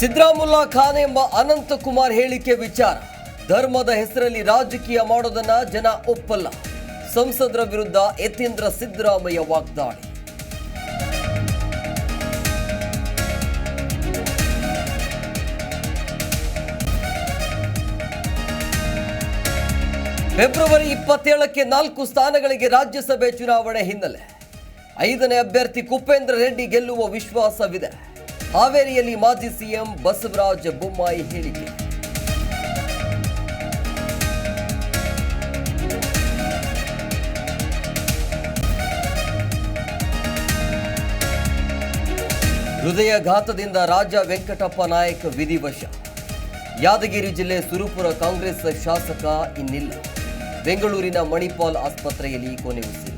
ಸಿದ್ದರಾಮುಲ್ಲಾ ಖಾನ್ ಎಂಬ ಅನಂತಕುಮಾರ್ ಹೇಳಿಕೆ ವಿಚಾರ. ಧರ್ಮದ ಹೆಸರಲ್ಲಿ ರಾಜಕೀಯ ಮಾಡೋದನ್ನ ಜನ ಒಪ್ಪಲ್ಲ. ಸಂಸದರ ವಿರುದ್ಧ ಯತೀಂದ್ರ ಸಿದ್ದರಾಮಯ್ಯ ವಾಗ್ದಾಳಿ. ಫೆಬ್ರವರಿ ಇಪ್ಪತ್ತೇಳಕ್ಕೆ ನಾಲ್ಕು ಸ್ಥಾನಗಳಿಗೆ ರಾಜ್ಯಸಭೆ ಚುನಾವಣೆ ಹಿನ್ನೆಲೆ. ಐದನೇ ಅಭ್ಯರ್ಥಿ ಕುಪೇಂದ್ರ ರೆಡ್ಡಿ ಗೆಲ್ಲುವ ವಿಶ್ವಾಸವಿದೆ. ಹಾವೇರಿಯಲ್ಲಿ ಮಾಜಿ ಸಿಎಂ ಬಸವರಾಜ ಬೊಮ್ಮಾಯಿ ಹೇಳಿಕೆ. ಹೃದಯಘಾತದಿಂದ ರಾಜ ವೆಂಕಟಪ್ಪ ನಾಯಕ್ ವಿಧಿವಶ ಯಾದಗಿರಿ ಜಿಲ್ಲೆ ಸುರುಪುರ ಕಾಂಗ್ರೆಸ್ ಶಾಸಕ ಇನ್ನಿಲ್ಲ. ಬೆಂಗಳೂರಿನ ಮಣಿಪಾಲ್ ಆಸ್ಪತ್ರೆಯಲ್ಲಿ ಕೊನೆಯುಸಿರು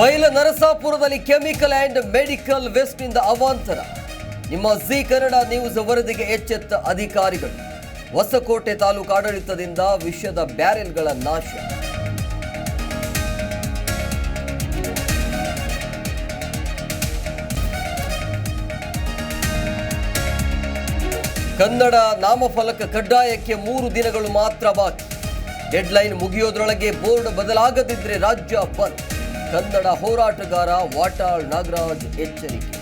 ಬೈಲ ನರಸಾಪುರದಲ್ಲಿ ಕೆಮಿಕಲ್ ಅಂಡ್ ಮೆಡಿಕಲ್ ವೇಸ್ಟ್ನಿಂದ ಅವಾಂತರ. ನಿಮ್ಮ ಜಿ ಕನ್ನಡ ನ್ಯೂಸ್ ವರದಿಗೆ ಎಚ್ಚೆತ್ತ ಅಧಿಕಾರಿಗಳು. ಹೊಸಕೋಟೆ ತಾಲೂಕು ಆಡಳಿತದಿಂದ ವಿಷದ ಬ್ಯಾರೆಲ್ಗಳ ನಾಶ. ಕನ್ನಡ ನಾಮಫಲಕ ಕಡ್ಡಾಯಕ್ಕೆ ಮೂರು ದಿನಗಳು ಮಾತ್ರ ಬಾಕಿ. ಡೆಡ್ಲೈನ್ ಮುಗಿಯೋದ್ರೊಳಗೆ ಬೋರ್ಡ್ ಬದಲಾಗದಿದ್ರೆ ರಾಜ್ಯ ಬಂದ್. ಕನ್ನಡ ಹೋರಾಟಗಾರ ವಾಟಾಳ್ ನಾಗರಾಜ್ ಎಚ್ಚರಿಕೆ.